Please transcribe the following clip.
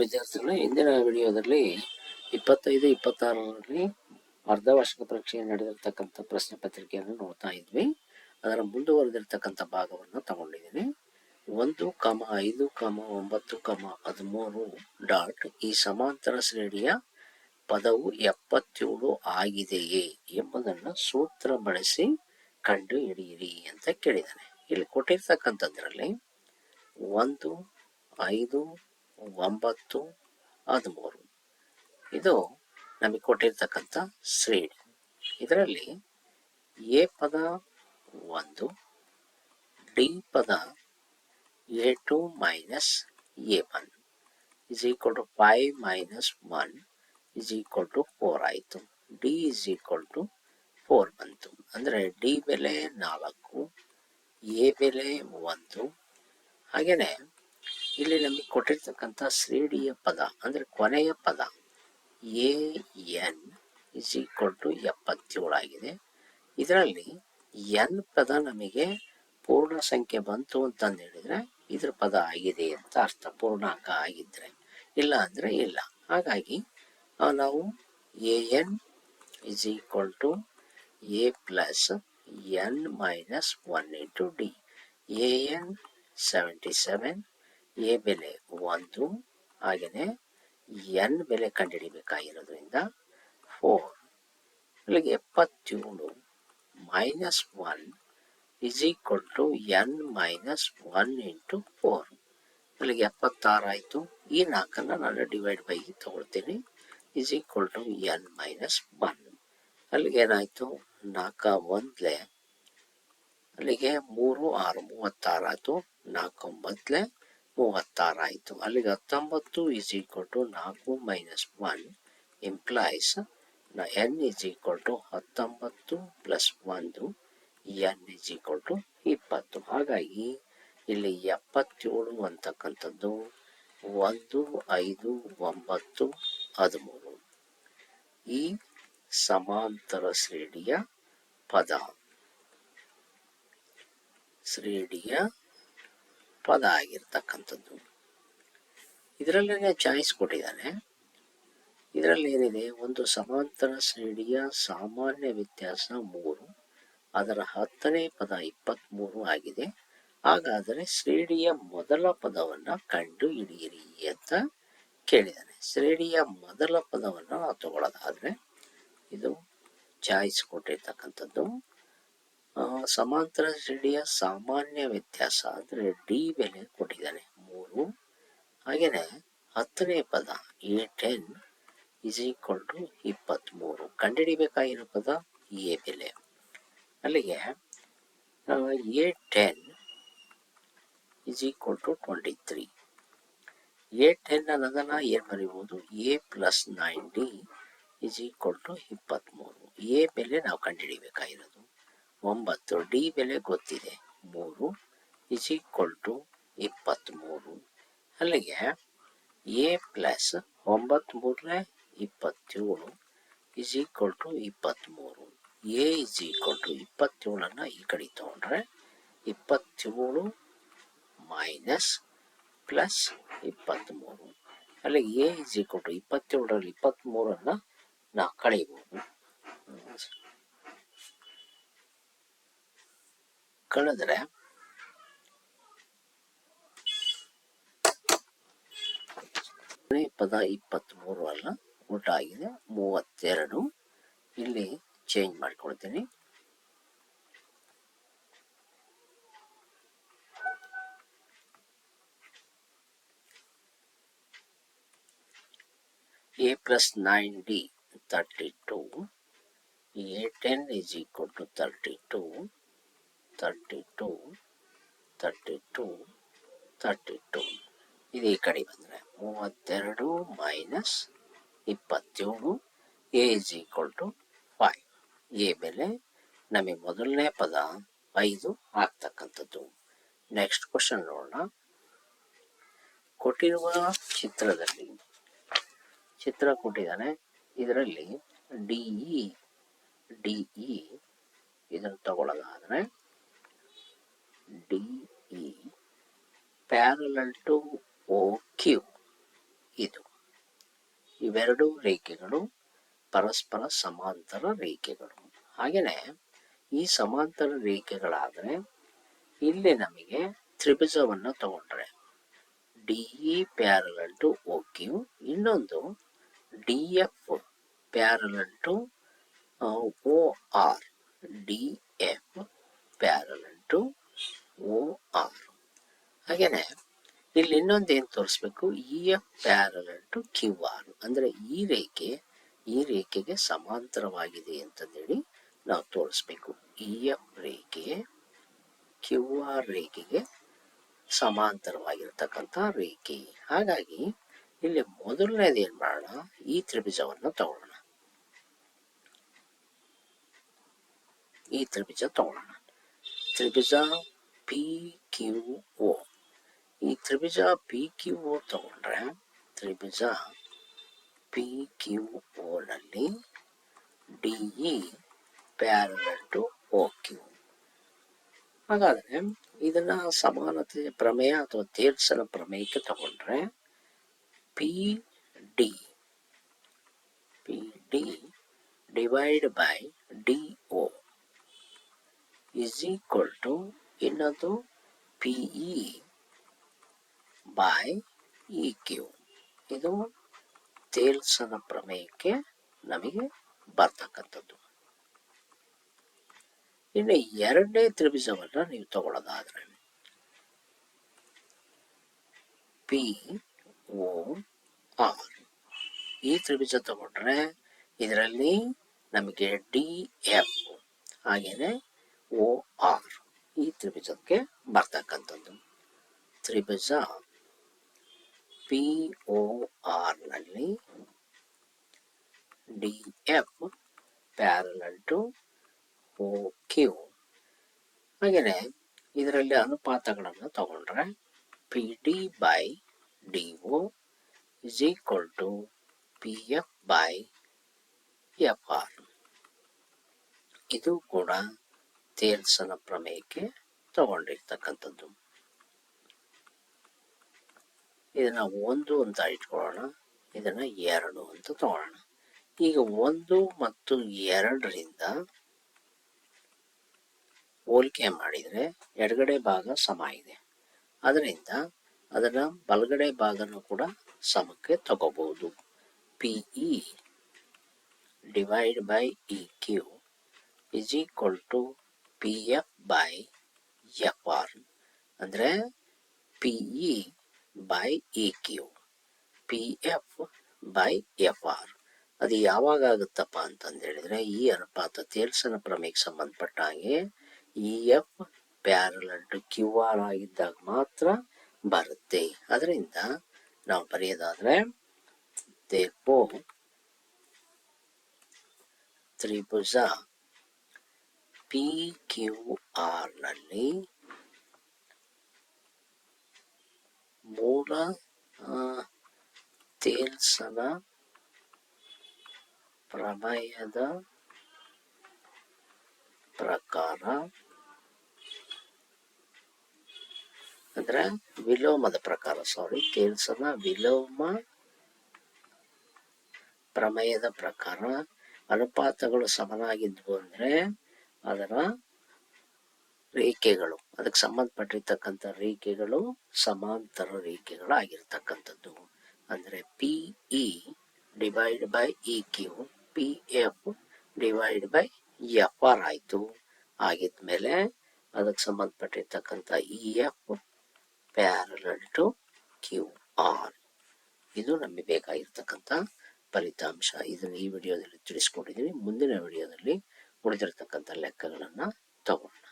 ವಿದ್ಯಾರ್ಥಿಗಳು ಹಿಂದಿನ ವಿಡಿಯೋದಲ್ಲಿ ಇಪ್ಪತ್ತೈದು, ಇಪ್ಪತ್ತಾರರಲ್ಲಿ ಅರ್ಧ ವರ್ಷದ ಪರೀಕ್ಷೆ ನಡೆದಿರ್ತಕ್ಕಂಥ ಪ್ರಶ್ನೆ ಪತ್ರಿಕೆಯನ್ನು ನೋಡ್ತಾ ಇದ್ವಿ. ಅದರ ಮುಂದುವರೆದಿರ್ತಕ್ಕಂಥ ಭಾಗವನ್ನು ತಗೊಂಡಿದ್ದೀನಿ. ಒಂದು ಕಮ ಐದು, ಕಮ ಒಂಬತ್ತು, ಕಮ ಹದಿಮೂರು ಡಾಟ್ ಈ ಸಮಾಂತರ ಶ್ರೇಣಿಯ ಪದವು ಎಪ್ಪತ್ತೇಳು ಆಗಿದೆಯೇ ಎಂಬುದನ್ನು ಸೂತ್ರ ಬಳಸಿ ಕಂಡು ಹಿಡಿಯಿರಿ ಅಂತ ಕೇಳಿದ್ದಾನೆ. ಇಲ್ಲಿ ಕೊಟ್ಟಿರ್ತಕ್ಕಂಥದ್ರಲ್ಲಿ ಒಂದು, ಐದು ಒಂಬತ್ತು ಹದಿಮೂರು ಇದು ನಮಗೆ ಕೊಟ್ಟಿರ್ತಕ್ಕಂಥ ಶ್ರೇಣಿ. ಇದರಲ್ಲಿ ಎ ಪದ ಒಂದು, ಡಿ ಪದ A two minus A one. Is equal to five minus one, is equal to four ಆಯಿತು. D is equal to four ಬಂತು. ಅಂದರೆ ಡಿ ಬೆಲೆ ನಾಲ್ಕು, ಎ ಬೆಲೆ ಒಂದು. ಹಾಗೆಯೇ ಇಲ್ಲಿ ನಮಗೆ ಕೊಟ್ಟಿರ್ತಕ್ಕಂಥ ಶ್ರೇಣಿಯ ಪದ, ಅಂದರೆ ಕೊನೆಯ ಪದ A N is equal to ಎಪ್ಪತ್ತೇಳಾಗಿದೆ ಇದರಲ್ಲಿ ಎನ್ ಪದ ನಮಗೆ ಪೂರ್ಣ ಸಂಖ್ಯೆ ಬಂತು ಅಂತಂದು ಹೇಳಿದ್ರೆ ಇದ್ರ ಪದ ಆಗಿದೆ ಅಂತ ಅರ್ಥ, ಪೂರ್ಣಾಂಕ ಆಗಿದ್ರೆ. ಇಲ್ಲ ಅಂದರೆ ಇಲ್ಲ. ಹಾಗಾಗಿ ನಾವು A N is equal to A plus N minus one into D A N seventy seven A ಬೆಲೆ ಒಂದು ಹಾಗೆಯೇ ಎನ್ ಬೆಲೆ ಕಂಡುಹಿಡಿಬೇಕಾಗಿರೋದ್ರಿಂದ ಫೋರ್ ಅಲ್ಲಿಗೆ ಎಪ್ಪತ್ತೇಳು minus one is equal to N minus one into four ಅಲ್ಲಿಗೆ ಎಪ್ಪತ್ತಾರು ಆಯಿತು. ಈ ನಾಲ್ಕನ್ನು ನಾನು ಡಿವೈಡ್ ಬೈ ತಗೊಳ್ತೀನಿ. Is equal to N minus one ಅಲ್ಲಿಗೆ ಏನಾಯಿತು? ನಾಲ್ಕ ಒಂದ್ಲೆ ಅಲ್ಲಿಗೆ ಮೂರು ಆರು ಮೂವತ್ತಾರು ಆಯಿತು. ನಾಲ್ಕು ಒಂಬತ್ತಲೆ ಮೂವತ್ತಾರು ಹತ್ತಾರಾಯಿತು ಅಲ್ಲಿಗೆ ಹತ್ತೊಂಬತ್ತು ಇಸ್ ಈಕ್ವಲ್ ಟು ನಾಲ್ಕು minus one implies N is equal to ಹತ್ತೊಂಬತ್ತು ಪ್ಲಸ್ ಒಂದು ಎನ್ ಇಸ್ ಈಕ್ವಲ್ ಟು ಇಪ್ಪತ್ತು. ಹಾಗಾಗಿ ಇಲ್ಲಿ ಎಪ್ಪತ್ತೇಳು ಅಂತಕ್ಕಂಥದ್ದು ಒಂದು, ಐದು, ಒಂಬತ್ತು, ಹದಿಮೂರು. ಈ ಸಮಾಂತರ ಶ್ರೇಣಿಯ ಪದ. ಶ್ರೇಣಿಯ ಪದ ಆಗಿರ್ತಕ್ಕಂಥದ್ದು. ಇದರಲ್ಲೇ ಚಾಯ್ಸ್ ಕೊಟ್ಟಿದ್ದಾನೆ. ಇದರಲ್ಲಿ ಏನಿದೆ? ಒಂದು ಸಮಾಂತರ ಶ್ರೇಣಿಯ ಸಾಮಾನ್ಯ ವ್ಯತ್ಯಾಸ ಮೂರು. ಅದರ ಹತ್ತನೇ ಪದ ಇಪ್ಪತ್ತ್ಮೂರು ಆಗಿದೆ. ಹಾಗಾದರೆ ಶ್ರೇಣಿಯ ಮೊದಲ ಪದವನ್ನು ಕಂಡು ಹಿಡಿಯಿರಿ ಅಂತ ಕೇಳಿದ್ದಾನೆ. ಶ್ರೇಣಿಯ ಮೊದಲ ಪದವನ್ನು ನಾವು ತಗೊಳ್ಳೋದಾದರೆ, ಇದು ಚಾಯ್ಸ್ ಕೊಟ್ಟಿರ್ತಕ್ಕಂಥದ್ದು. ಸಮಾಂತರ ಶ್ರೇಣಿಯ ಸಾಮಾನ್ಯ ವ್ಯತ್ಯಾಸ ಅಂದರೆ ಡಿ ಬೆಲೆ ಕೊಟ್ಟಿದ್ದಾನೆ. ಮೂರು. ಹಾಗೆಯೇ ಹತ್ತನೇ ಪದ A ten is equal to ಇಪ್ಪತ್ತ್ಮೂರು ಕಂಡುಹಿಡಿಬೇಕಾಗಿರೋ ಪದ? ಎ ಬೆಲೆ. ಅಲ್ಲಿಗೆ A ten is equal to twenty three A ten ಅನ್ನೋದನ್ನ ಏನು ಬರೀಬೋದು? A plus nine D is equal to ಇಪ್ಪತ್ತ್ಮೂರು ಎ ಬೆಲೆ ನಾವು ಕಂಡುಹಿಡಿಬೇಕಾಗಿರೋದು ಒಂಬತ್ತು ಡಿ ಬೆಲೆ ಗೊತ್ತಿದೆ. ಮೂರು ಇಸ್ ಈಕ್ವಲ್ ಟು ಇಪ್ಪತ್ತ್ಮೂರು ಅಲ್ಲಿಗೆ ಎ ಪ್ಲಸ್ ಒಂಬತ್ತ್ಮೂರನೇ ಇಪ್ಪತ್ತೇಳು ಇಸ್ ಈಕ್ವಲ್ ಟು ಇಪ್ಪತ್ತ್ಮೂರು ಎ ಇಸ್ ಈಕ್ವಲ್ ಟು ಇಪ್ಪತ್ತೇಳನ್ನು ಈ ಕಡೆ ತೊಗೊಂಡ್ರೆ ಇಪ್ಪತ್ತೇಳು ಮೈನಸ್ ಪ್ಲಸ್ ಇಪ್ಪತ್ತ್ಮೂರು ಅಲ್ಲಿಗೆ ಎ ಇಸ್ ಈಕ್ವಲ್ ಟು ಇಪ್ಪತ್ತೇಳರಲ್ಲಿ ಇಪ್ಪತ್ತ್ಮೂರನ್ನು ನಾವು ಕಳೀಬೋದು ಕಳೆದ್ರೆ ಕೊನೆ ಪದ ಇಪ್ಪತ್ತ್ಮೂರು ಅಲ್ಲ ಊಟ ಆಗಿದೆ. ಮೂವತ್ತೆರಡು. ಇಲ್ಲಿ ಚೇಂಜ್ ಮಾಡ್ಕೊಳ್ತೀನಿ. A plus nine D thirty two A ten is equal to thirty two thirty thirty two thirty two ಇದು ಈ ಕಡೆ ಬಂದರೆ ಮೂವತ್ತೆರಡು ಮೈನಸ್ ಇಪ್ಪತ್ತೇಳು A is equal to five A ಬೆಲೆ ನಮಗೆ ಮೊದಲನೇ ಪದ ಐದು ಆಗ್ತಕ್ಕಂಥದ್ದು. ನೆಕ್ಸ್ಟ್ ಕ್ವಶನ್ ನೋಡೋಣ. ಕೊಟ್ಟಿರುವ ಚಿತ್ರದಲ್ಲಿ, ಚಿತ್ರ ಕೊಟ್ಟಿದ್ದಾನೆ. ಇದರಲ್ಲಿ ಡಿ ಇ ಡಿ ಇ ಇದನ್ನು ತಗೊಳ್ಳೋದಾದರೆ D E parallel to O Q ಇದು ಇವೆರಡು ರೇಖೆಗಳು ಪರಸ್ಪರ ಸಮಾಂತರ ರೇಖೆಗಳು. ಹಾಗೆಯೇ ಈ ಸಮಾಂತರ ರೇಖೆಗಳಾದರೆ ಇಲ್ಲಿ ನಮಗೆ ತ್ರಿಭುಜವನ್ನು ತಗೊಂಡ್ರೆ D parallel to O Q ಇನ್ನೊಂದು D F parallel to O R D F parallel to O R. ಹಾಗೇನೆ, ಇಲ್ಲಿ ಇನ್ನೊಂದು ಏನು ತೋರಿಸ್ಬೇಕು? E F parallel to Q R ಅಂದ್ರೆ ಈ ರೇಖೆ, ಈ ರೇಖೆಗೆ ಸಮಾಂತರವಾಗಿದೆ ಅಂತಂದೇಳಿ ನಾವು ತೋರಿಸ್ಬೇಕು. ಇ ಎಫ್ ರೇಖೆ ಕ್ಯೂ ಆರ್ ರೇಖೆಗೆ ಸಮಾಂತರವಾಗಿರ್ತಕ್ಕಂಥ ರೇಖೆ. ಹಾಗಾಗಿ, ಇಲ್ಲಿ ಮೊದಲನೇದು ಏನ್ ಮಾಡೋಣ? ಈ ತ್ರಿಭುಜವನ್ನು ತಗೊಳ್ಳೋಣ. ಈ ತ್ರಿಭುಜ ತಗೊಳ್ಳೋಣ. ತ್ರಿಭುಜ ಪಿ ಕ್ಯೂ ಓ ಈ ತ್ರಿಭುಜ ಪಿ ಕ್ಯೂ ಓ ತಗೊಂಡ್ರೆ ತ್ರಿಭುಜ P Q ಓನಲ್ಲಿ D E parallel to O Q ಹಾಗಾದ್ರೆ ಇದನ್ನ ಸಮಾನತೆ ಪ್ರಮೇಯ ಅಥವಾ ತೇರ್ಸನ ಪ್ರಮೇಯಕ್ಕೆ ತಗೊಂಡ್ರೆ P D P D divide by D O is equal to ಇನ್ನೊಂದು P E by E Q ಇದು ತೇಲ್ಸನ ಪ್ರಮೇಯಕ್ಕೆ ನಮಗೆ ಬರ್ತಕ್ಕಂಥದ್ದು. ಇನ್ನು ಎರಡನೇ ತ್ರಿಭುಜವನ್ನ ನೀವು ತಗೊಳ್ಳೋದಾದ್ರೆ ಪಿ ಓ ಆರ್ ಈ ತ್ರಿಭುಜ ತಗೊಂಡ್ರೆ ಇದರಲ್ಲಿ ನಮಗೆ ಡಿ ಎಫ್ ಹಾಗೇನೆ ಓ ಆರ್ ಈ ತ್ರಿಭುಜಕ್ಕೆ ಬರ್ತಕ್ಕಂಥದ್ದು ತ್ರಿಭುಜ P O ಆರ್ನಲ್ಲಿ D F parallel to O Q ಹಾಗೆಯೇ ಇದರಲ್ಲಿ ಅನುಪಾತಗಳನ್ನು ತಗೊಂಡ್ರೆ P D by D O is equal to P F by F R ಇದು ಕೂಡ ತೇಲ್ಸನ ಪ್ರಮೇಯಕ್ಕೆ ತಗೊಂಡಿರ್ತಕ್ಕಂಥದ್ದು. ಇದನ್ನ ಒಂದು ಅಂತ ಇಟ್ಕೊಳ್ಳೋಣ. ಇದನ್ನ ಎರಡು ಅಂತ ತಗೊಳ್ಳೋಣ. ಈಗ ಒಂದು ಮತ್ತು ಎರಡರಿಂದ ಹೋಲಿಕೆ ಮಾಡಿದರೆ ಎಡಗಡೆ ಭಾಗ ಸಮ ಇದೆ. ಅದರಿಂದ ಅದನ್ನ ಬಲಗಡೆ ಭಾಗನೂ ಕೂಡ ಸಮಕ್ಕೆ ತಗೋಬಹುದು P E divide by E Q is equal to P F by F R ಅಂದರೆ P E by E Q P F by F R ಅದು ಯಾವಾಗ ಆಗುತ್ತಪ್ಪ ಅಂತಂದು ಹೇಳಿದ್ರೆ ಈ ಅನುಪಾತ ತೇಲ್ಸನ ಪ್ರಮೇಯಕ್ಕೆ ಸಂಬಂಧಪಟ್ಟ ಹಾಗೆ E F parallel Q R ಆಗಿದ್ದಾಗ ಮಾತ್ರ ಬರುತ್ತೆ. ಅದರಿಂದ ನಾವು ಬರೆಯೋದಾದ್ರೆ ದೇಪೋ ತ್ರಿಭುಜ ಪಿ ಕ್ಯೂ ಆರ್ನಲ್ಲಿ ಮೂಲ ತೇಲ್ಸದ ಪ್ರಮೇಯದ ಪ್ರಕಾರ ಅಂದ್ರೆ ವಿಲೋಮದ ಪ್ರಕಾರ ಸಾರಿ ತೇಲ್ಸನ ವಿಲೋಮ ಪ್ರಮೇಯದ ಪ್ರಕಾರ ಅನುಪಾತಗಳು ಸಮನಾಗಿದ್ವು ಅಂದ್ರೆ ಅದರ ರೇಖೆಗಳು. ಅದಕ್ಕೆ ಸಂಬಂಧಪಟ್ಟಿರ್ತಕ್ಕಂಥ ರೇಖೆಗಳು ಸಮಾಂತರ ರೇಖೆಗಳಾಗಿರ್ತಕ್ಕಂಥದ್ದು. ಅಂದ್ರೆ P E divide by E Q P F divide by F R ಆಯ್ತು. ಆಗಿದ್ಮೇಲೆ ಅದಕ್ಕೆ ಸಂಬಂಧಪಟ್ಟಿರ್ತಕ್ಕಂಥ E F parallel to Q R ಇದು ನಮಗೆ ಬೇಕಾಗಿರ್ತಕ್ಕಂಥ ಫಲಿತಾಂಶ. ಇದನ್ನು ಈ ವಿಡಿಯೋದಲ್ಲಿ ತಿಳಿಸ್ಕೊಂಡಿದ್ದೀವಿ ಮುಂದಿನ ವಿಡಿಯೋದಲ್ಲಿ ಉಳಿದಿರ್ತಕ್ಕಂಥ ಲೆಕ್ಕಗಳನ್ನು ತಗೋಣ.